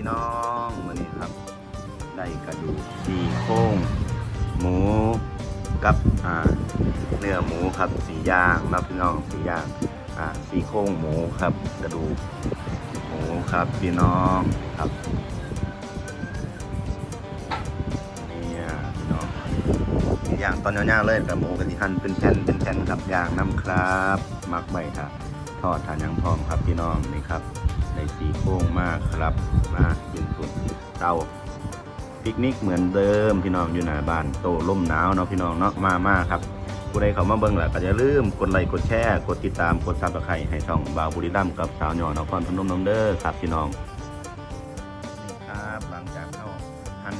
พี่น้องวันนี้ครับ ได้กระดูกสี่โค้ง หมูกับเนื้อหมูครับสีย่างนะพี่น้องสีย่างอ่าสีโค้งหมูครับ กระดูกหมูครับพี่น้องครับนี่ยพี่น้องสีย่างตอนย่างเลยกับหมูกระดิหันเป็นแผ่นเป็นแผ่นกับย่างน้ำครับมักใบครับทอดทานยังพร้อมครับพี่น้องนี่ครับ ได้สี่โครงมากครับมากินสุดเตาปิกนิกเหมือนเดิมพี่น้องอยู่หน้าบ้านโตล่มหนาวเนาะพี่น้องเนาะมามาครับผู้ใดเข้ามาเบิ่งแหละก็อย่าลืมกดไลค์กดแชร์กดติดตามกดซับสไครต์ให้ช่องบาวบุรีรัมกับสาวหยอนครพนมน้องเด้อครับพี่น้องนี่ครับหลังจากเข้าหั่น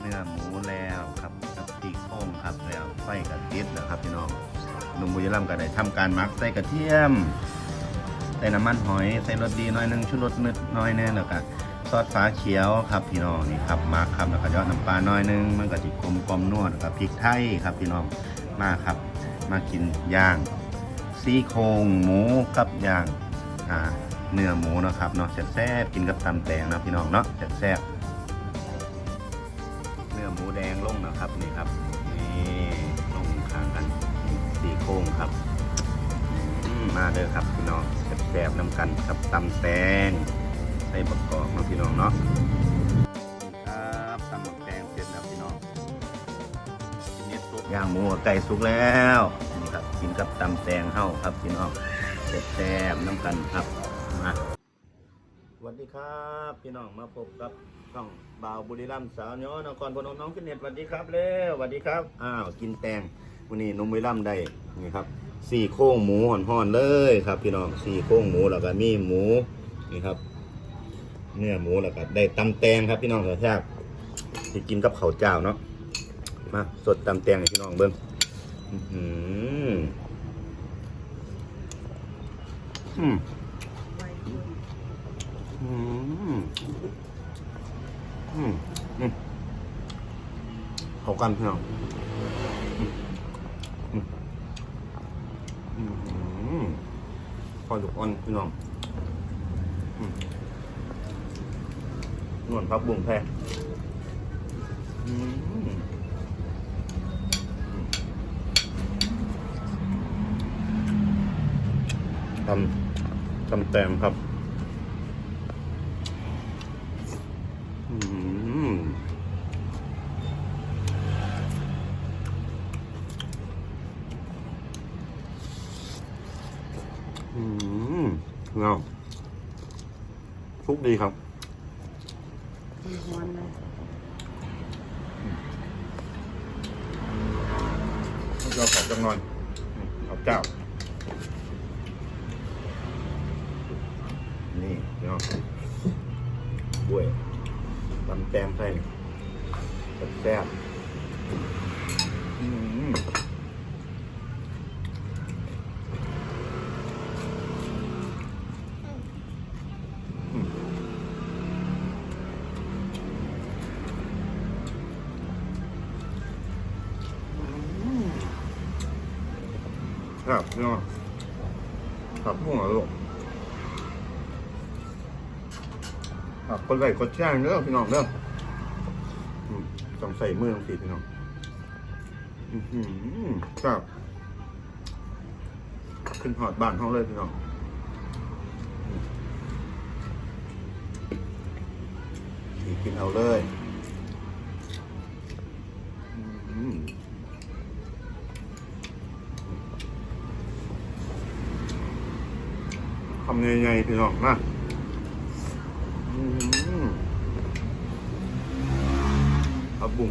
เนื้อหมูแล้วครับกับตีโค้งครับแล้วไฟกระติดแล้วครับพี่น้องนุ่มบุรีรัมก็ได้ทำการหมักใส่กระเทียม ใส่น้ำมันหอย ใส่รสดีน้อยหนึงชุดรสนิดน้อยแน่แล้วก็ซอสฟ้าเขียวครับพี่น้องนี่ครับมาร์คครับแล้วก็ยอดน้ำปลาน้อยนึงมันก็จิกลมกลมนวดกับพริกไทยครับพี่น้องมาครับ มากินย่างซี่โครงหมูกับย่างอ่าเนื้อหมูนะครับเนาะแซ่บๆกินกับตำแตงนะพี่น้องเนาะแซ่บๆเนื้อหมูแดงลงนะครับนี่ครับนี่ลงข้างกันนี่ซี่โครงครับมมาเด้อครับพี่น้อง แซ่บๆน้ำกันกับตำแตงใส่บักกอกเนาะพี่น้องเนาะครับตำบักแตงเสร็จแล้วพี่น้องทีนี้สุกย่างหมูกับไก่สุกแล้วนี่ครับกินกับตำแตงเฮ้าครับพี่น้องแซ่บๆน้ำกันครับมาสวัสดีครับพี่น้องมาพบกับช่องบ่าวบุรีรัมย์สาวน้อยนครพนมน้องฟิตเนสสวัสดีครับเร็วสวัสดีครับอ้าวกินแตง วันนี้นมบุรีรัมได้นี่ครับสี่โค้งหมูห่อนๆเลยครับ พี่น้องสี่โค้งหมูแล้วก็มีหมูนี่ครับ เนื้อหมูแล้วก็ได้ตำแตงครับพี่น้องแซ่บๆที่กินกับข้าวเจ้าเนาะมาสดตำแตงให้พี่น้องเบิ้งอืมอืมอืมอืมเข้ากันพี่น้องอืมอืมอืม พอจุกอ่อนพี่น้องนวลพับบุ้งแพรทำทำแต้มครับ อืม อืมเงาทุกดีครับร้อนเลยเราขอจังนอยขอบเจ้า นี่เนาะด้วยตำแตงใส่แซ่บ ครับเนาะครับพวกเราลูกครับคนไหลคนแช่งเด้อพี่น้องเด้อต้องใส่มือต้องสีพี่น้องอือหือครับขึ้นหอดบ้านห้องเลยพี่น้องถี่กินเอาเลย ทำยังไงพี่น้องนะอับบุ้ง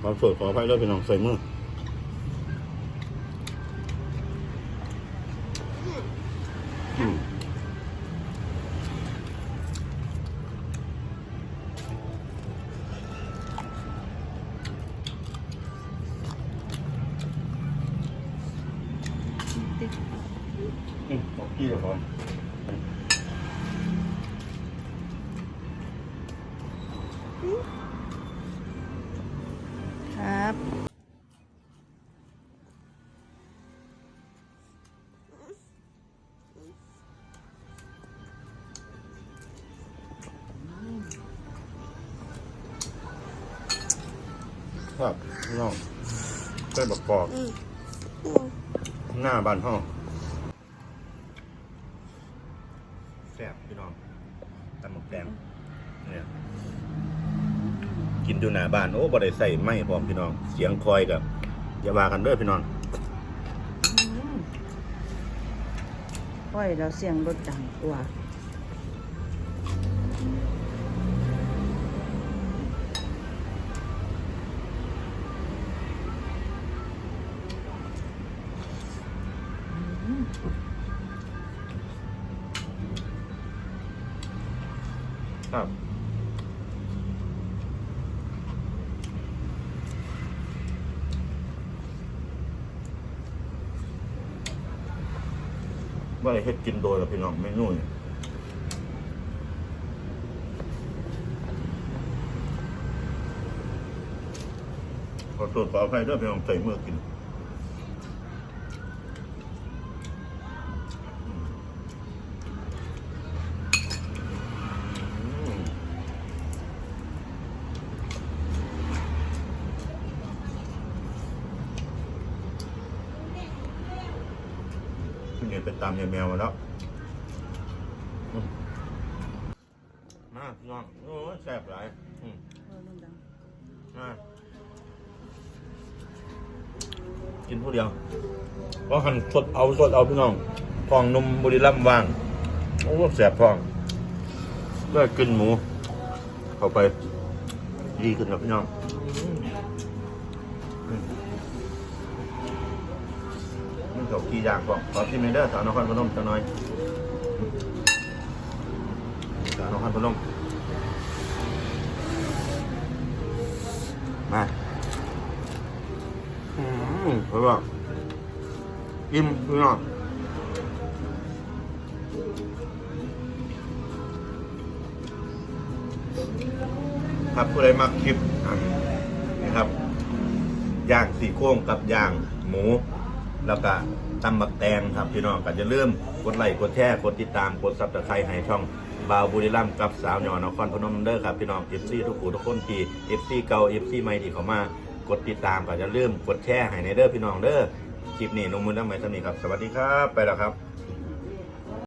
ความสวยขออภัยด้วยพี่น้องใส่มือ กี้เดี๋ก่อนครับครับน้องเต้บอกบอกหน้าบ้านห้อง ซ่บพี่น้องตำหมกแดงเนี่ยกินอยู่หน้าบ้านโอ้บ่ได้ใส่ไม้พร้อมพี่น้อง เสียงคอยกับอย่าว่ากันเด้อพี่น้องค่อยแล้วเสียงรถดังกว่า ครับ ว่าเฮ็ดกินโดยหรอพี่น้องเมนูเนี่ยขอตรวจขออภัยด้วยพี่น้องใส่เมื่อกิน อืม คุณเห็นเป็นตามยายแมวมาแล้วมาพี่น้องโอ้ยแซ่บหลายอืมเอมากินผู้เดียวเพราะหันสดเอาสดเอาพี่น้องทองนมบุรีรัมย์ว่างโอ้แสบท้องก็กินหมูเข้าไปดีขึ้นครับพี่น้อง มับกี่อย่างก่อนขอที่เมเดอร์สาวนครพนมจะน้อยสาวนครพนมมาอืมเพราะว่าอิ่มพี่น้องครับผู้ใดมักคลิปอะครับย่างสี่โค้งกับย่างหมู แล้วก็ตำบักแตงครับพี่น้องก็จะเริ่มกดไลค์กดแชร์กดติดตามกดซับสไครต์ให้ช่องบาวบุรีรัมย์กับสาวหยอนครพนมเด้อครับพี่น้องเอฟซีทุกคู่ทุกคนที่เอฟซีเก่าเอฟซีใหม่ที่เขามากดติดตามก็จะเริ่มกดแชร์ให้ในเด้อพี่น้องเด้อคลิปนี้นุ่มมือน้ำไหมสำนีครับ สวัสดีครับ ไปแล้วครับ